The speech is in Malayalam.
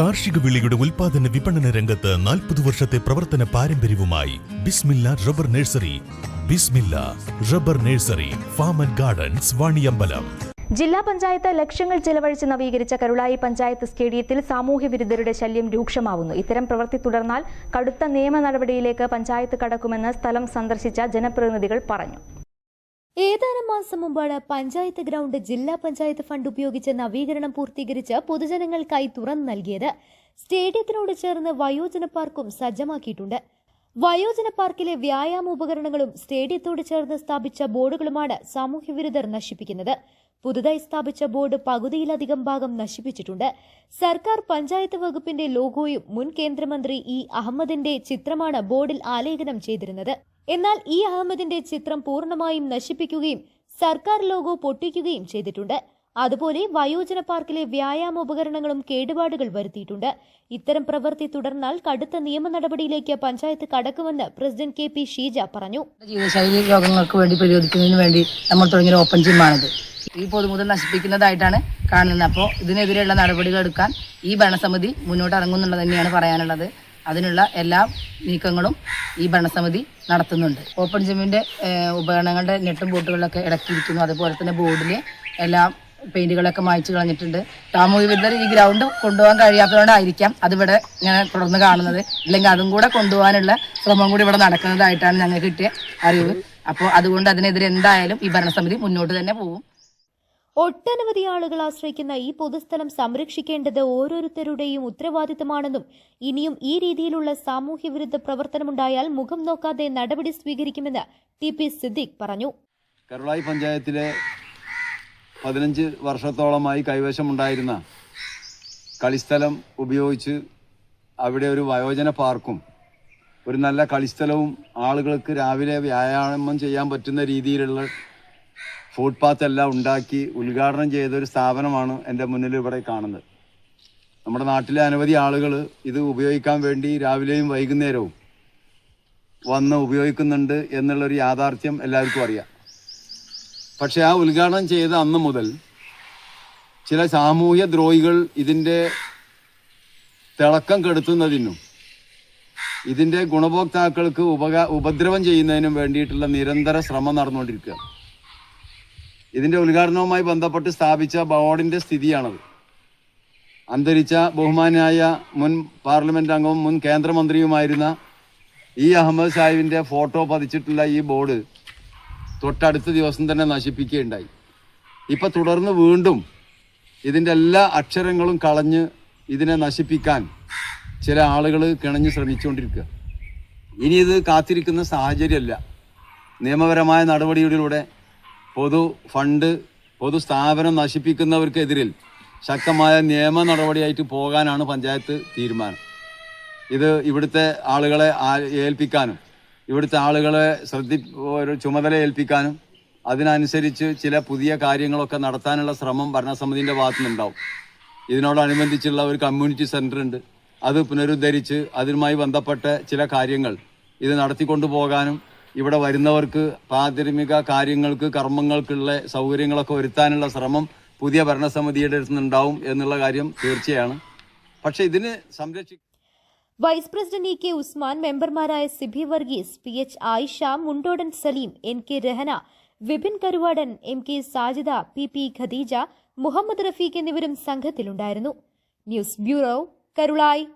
കാർഷിക വിളിയുടെ ഉൽപാദന വിപണന രംഗത്ത് നാൽപ്പത് വർഷത്തെ പ്രവർത്തന പാരമ്പര്യവുമായി Bismilla rubber nursery. Bismilla rubber nursery farm and gardens Vaniyambalam. ജില്ലാ പഞ്ചായത്ത് ലക്ഷങ്ങൾ ചെലവഴിച്ച് നവീകരിച്ച കരുളായി പഞ്ചായത്ത് സ്റ്റേഡിയത്തിൽ സാമൂഹ്യ വിരുദ്ധരുടെ ശല്യം രൂക്ഷമാവുന്നു. ഇത്തരം പ്രവൃത്തി തുടർന്നാൽ കടുത്ത നിയമ നടപടിയിലേക്ക് പഞ്ചായത്ത് കടക്കുമെന്ന് സ്ഥലം സന്ദർശിച്ച ജനപ്രതിനിധികൾ പറഞ്ഞു. ഏതാനും മാസം മുമ്പാണ് പഞ്ചായത്ത് ഗ്രൗണ്ട് ജില്ലാ പഞ്ചായത്ത് ഫണ്ട് ഉപയോഗിച്ച് നവീകരണം പൂർത്തീകരിച്ച് പൊതുജനങ്ങൾക്കായി തുറന്നു നൽകിയത്. സ്റ്റേഡിയത്തിനോട് ചേർന്ന് വയോജന പാർക്കും സജ്ജമാക്കിയിട്ടുണ്ട്. വയോജന പാർക്കിലെ വ്യായാമ ഉപകരണങ്ങളും സ്റ്റേഡിയത്തോട് ചേർന്ന് സ്ഥാപിച്ച ബോർഡുകളുമാണ് സാമൂഹ്യവിരുദ്ധർ നശിപ്പിക്കുന്നത്. പുതുതായി സ്ഥാപിച്ച ബോർഡ് പകുതിയിലധികം ഭാഗം നശിപ്പിച്ചിട്ടുണ്ട്. സർക്കാർ പഞ്ചായത്ത് വകുപ്പിന്റെ ലോഗോയും മുൻ കേന്ദ്രമന്ത്രി ഇ അഹമ്മദിന്റെ ചിത്രമാണ് ബോർഡിൽ ആലേഖനം ചെയ്തിരുന്നത്. എന്നാൽ ഈ അഹമ്മദിന്റെ ചിത്രം പൂർണമായും നശിപ്പിക്കുകയും സർക്കാർ ലോഗോ പൊട്ടിക്കുകയും ചെയ്തിട്ടുണ്ട്. അതുപോലെ വയോജന പാർക്കിലെ വ്യായാമ ഉപകരണങ്ങളും കേടുപാടുകൾ വരുത്തിയിട്ടുണ്ട്. ഇത്തരം പ്രവൃത്തി തുടർന്നാൽ കടുത്ത നിയമ നടപടിയിലേക്ക് പഞ്ചായത്ത് കടക്കുമെന്ന് പ്രസിഡന്റ് കെ പി ഷീജ പറഞ്ഞു. ജീവിതശൈലി രോഗങ്ങൾക്ക് വേണ്ടി പ്രതിരോധിക്കുന്നതിന് വേണ്ടി നമ്മൾ തുടങ്ങിയ ഓപ്പൺ ജിമ്മാണിത്. ഈ പൊതുമുതൽ നശിപ്പിക്കുന്നതായിട്ടാണ് കാണുന്നത്. അപ്പോൾ ഇതിനെതിരെയുള്ള നടപടികൾ എടുക്കാൻ ഈ ഭരണസമിതി മുന്നോട്ട് ഇറങ്ങുന്നുള്ളത് തന്നെയാണ് പറയാനുള്ളത്. അതിനുള്ള എല്ലാ നീക്കങ്ങളും ഈ ഭരണസമിതി നടത്തുന്നുണ്ട്. ഓപ്പൺ ജിമ്മിന്റെ ഉപകരണങ്ങളുടെ നെട്ടും ബോട്ടുകളിലൊക്കെ ഇടക്കിയിരിക്കുന്നു. അതുപോലെ തന്നെ ബോർഡിലെ എല്ലാം പെയിന്റുകളൊക്കെ മായ്ച്ചു കളഞ്ഞിട്ടുണ്ട്. സാമൂഹ്യ വിരുദ്ധർ ഈ ഗ്രൗണ്ട് കൊണ്ടുപോകാൻ കഴിയാത്തതുകൊണ്ടായിരിക്കാം അതിവിടെ ഞാൻ തുടർന്ന് കാണുന്നത്. അല്ലെങ്കിൽ അതും കൂടെ കൊണ്ടുപോകാനുള്ള ശ്രമം കൂടി ഇവിടെ നടക്കുന്നതായിട്ടാണ് ഞങ്ങൾക്ക് കിട്ടിയ അറിവ്. അപ്പോൾ അതുകൊണ്ട് അതിനെതിരെ എന്തായാലും ഈ ഭരണസമിതി മുന്നോട്ട് തന്നെ പോകും. ഒട്ടനവധി ആളുകൾ ആശ്രയിക്കുന്ന ഈ പൊതുസ്ഥലം സംരക്ഷിക്കേണ്ടത് ഓരോരുത്തരുടെയും ഉത്തരവാദിത്തമാണെന്നും ഇനിയും ഈ രീതിയിലുള്ള സാമൂഹ്യ വിരുദ്ധ പ്രവർത്തനമുണ്ടായാൽ മുഖം നോക്കാതെ നടപടി സ്വീകരിക്കുമെന്ന് ടി പി സിദ്ദിഖ് പറഞ്ഞു. കരുളായി പഞ്ചായത്തിലെ പതിനഞ്ച് വർഷത്തോളമായി കൈവശമുണ്ടായിരുന്ന കളിസ്ഥലം ഉപയോഗിച്ച് അവിടെ ഒരു വയോജന പാർക്കും ഒരു നല്ല കളിസ്ഥലവും ആളുകൾക്ക് രാവിലെ വ്യായാമം ചെയ്യാൻ പറ്റുന്ന രീതിയിലുള്ള ഫുട്പാത്ത് എല്ലാം ഉണ്ടാക്കി ഉദ്ഘാടനം ചെയ്ത ഒരു സ്ഥാപനമാണ് എന്റെ മുന്നിൽ ഇവിടെ കാണുന്നത്. നമ്മുടെ നാട്ടിലെ അനവധി ആളുകൾ ഇത് ഉപയോഗിക്കാൻ വേണ്ടി രാവിലെയും വൈകുന്നേരവും വന്ന് ഉപയോഗിക്കുന്നുണ്ട് എന്നുള്ളൊരു യാഥാർത്ഥ്യം എല്ലാവർക്കും അറിയാം. പക്ഷേ ആ ഉദ്ഘാടനം ചെയ്ത അന്ന് മുതൽ ചില സാമൂഹ്യ ദ്രോഹികൾ ഇതിന്റെ തിളക്കം കെടുത്തുന്നതിനും ഇതിന്റെ ഗുണഭോക്താക്കൾക്ക് ഉപകാ ഉപദ്രവം ചെയ്യുന്നതിനും വേണ്ടിയിട്ടുള്ള നിരന്തര ശ്രമം നടന്നുകൊണ്ടിരിക്കുക ഇതിന്റെ ഉദ്ഘാടനവുമായി ബന്ധപ്പെട്ട് സ്ഥാപിച്ച ബോർഡിന്റെ സ്ഥിതിയാണത്. അന്തരിച്ച ബഹുമാനായ മുൻ പാർലമെന്റ് അംഗവും മുൻ കേന്ദ്രമന്ത്രിയുമായിരുന്ന ഇ അഹമ്മദ് സാഹിബിന്റെ ഫോട്ടോ പതിച്ചിട്ടുള്ള ഈ ബോർഡ് തൊട്ടടുത്ത ദിവസം തന്നെ നശിപ്പിക്കുകയുണ്ടായി. ഇപ്പൊ തുടർന്ന് വീണ്ടും ഇതിന്റെ എല്ലാ അക്ഷരങ്ങളും കളഞ്ഞ് ഇതിനെ നശിപ്പിക്കാൻ ചില ആളുകൾ കിണഞ്ഞ് ശ്രമിച്ചുകൊണ്ടിരിക്കുക. ഇനി ഇത് കാത്തിരിക്കുന്ന സാഹചര്യമല്ല. നിയമപരമായ നടപടികളിലൂടെ പൊതു ഫണ്ട് പൊതു സ്ഥാപനം നശിപ്പിക്കുന്നവർക്കെതിരിൽ ശക്തമായ നിയമ നടപടിയായിട്ട് പോകാനാണ് പഞ്ചായത്ത് തീരുമാനം. ഇത് ഇവിടുത്തെ ആളുകളെ ഏൽപ്പിക്കാനും ഇവിടുത്തെ ആളുകളെ ശ്രദ്ധി ഒരു ചുമതല ഏൽപ്പിക്കാനും അതിനനുസരിച്ച് ചില പുതിയ കാര്യങ്ങളൊക്കെ നടത്താനുള്ള ശ്രമം ഭരണസമിതിന്റെ ഭാഗത്തുനിന്നുണ്ടാവും. ഇതിനോടനുബന്ധിച്ചുള്ള ഒരു കമ്മ്യൂണിറ്റി സെന്റർ ഉണ്ട് അത് പുനരുദ്ധരിച്ച് അതുമായി ബന്ധപ്പെട്ട ചില കാര്യങ്ങൾ ഇത് നടത്തിക്കൊണ്ടു പോകാനും ഇവിടെ വരുന്നവർക്ക് പ്രാഥമിക കാര്യങ്ങൾക്ക് കർമ്മങ്ങൾക്കുള്ള സൗകര്യങ്ങളൊക്കെ വരുത്താനുള്ള ശ്രമം പുതിയ ഭരണസമിതിയുടെ അടുത്ത് നിന്നുണ്ടാവും എന്നുള്ള കാര്യം തീർച്ചയാണ്. പക്ഷേ ഇതിന് സംരക്ഷി vice president E K Usman മെമ്പർമാരായ Sibi Varghese P H Ayisha Mundodan Saleem N K Rahana Vipin Karuvadan M K Sajida P P Khadeeja Muhammed Rafeeq എന്നിവരും സംഘത്തിലുണ്ടായിരുന്നു. News bureau Karulai.